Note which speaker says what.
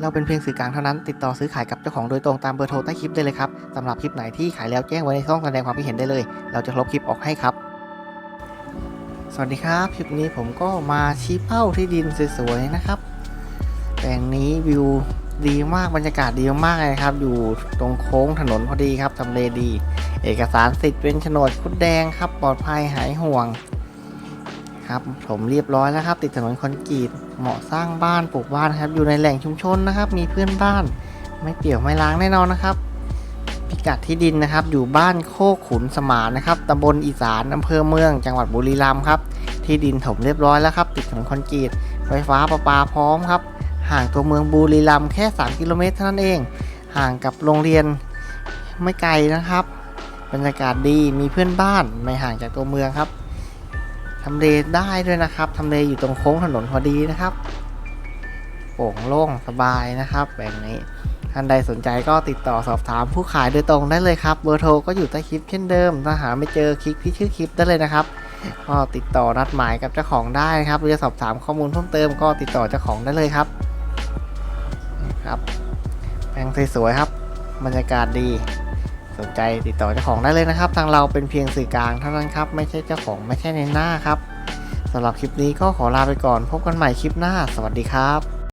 Speaker 1: เราเป็นเพียงสื่อกลางเท่านั้น ติดต่อซื้อขายกับเจ้าของโดยตรงตามเบอร์โทรใต้คลิปได้เลยครับสำหรับคลิปไหนที่ขายแล้วแจ้งไว้ในช่องแสดงความคิดเห็นได้เลย เราจะลบคลิปออกให้ครับ สวัสดีครับคลิปนี้ผมก็มาชี้เป้าที่ดินสวยๆนะครับแปลงนี้วิวดีมากบรรยากาศดีมากเลยครับ อยู่ตรงโค้งถนนพอดีครับทำเลดี เอกสารสิทธิ์เป็นโฉนดคุดแดงครับ ปลอดภัยหายห่วง ครับผมเรียบร้อยแล้วครับ ติดถนนคอนกรีตเหมาะสร้างบ้านปลูกบ้านครับ อยู่ในแหล่งชุมชนนะครับ มีเพื่อนบ้าน ไม่เปี่ยวไม่ล้างแน่นอนนะครับ พิกัดที่ดินนะครับ อยู่บ้านโคกขุนสมานนะครับตำบลอีสานอำเภอเมือง จังหวัดบุรีรัมย์ครับ ที่ดินถมเรียบร้อยแล้วครับ ติดถนนคอนกรีตไฟฟ้าประปาพร้อมครับ ห่างตัวเมืองบุรีรัมย์แค่ 3 กิโลเมตรเท่านั้นเอง ห่างกับโรงเรียนไม่ไกลนะครับ บรรยากาศดีมีเพื่อนบ้านไม่ห่างจากตัวเมืองครับ ทำเลได้ด้วยนะครับทำเลอยู่ตรงโค้งถนนพอดีนะครับโป่งโล่งสบายนะครับแบบนี้ท่านใดสนใจก็ติดต่อสอบถามผู้ขายโดยตรงได้เลยครับ เบอร์โทรก็อยู่ใต้คลิปเช่นเดิม ถ้าหาไม่เจอคลิกที่ชื่อคลิปได้เลยนะครับก็ติดต่อนัดหมายกับเจ้าของได้นะครับหรือจะสอบถามข้อมูลเพิ่มเติมก็ติดต่อเจ้าของได้เลยครับครับแปลงสวยๆครับ บรรยากาศดี สนใจติดต่อเจ้าของได้เลยนะครับ ทางเราเป็นเพียงสื่อกลางเท่านั้นครับ ไม่ใช่เจ้าของไม่ใช่ในหน้าครับสำหรับคลิปนี้ก็ขอลาไปก่อน พบกันใหม่คลิปหน้า สวัสดีครับ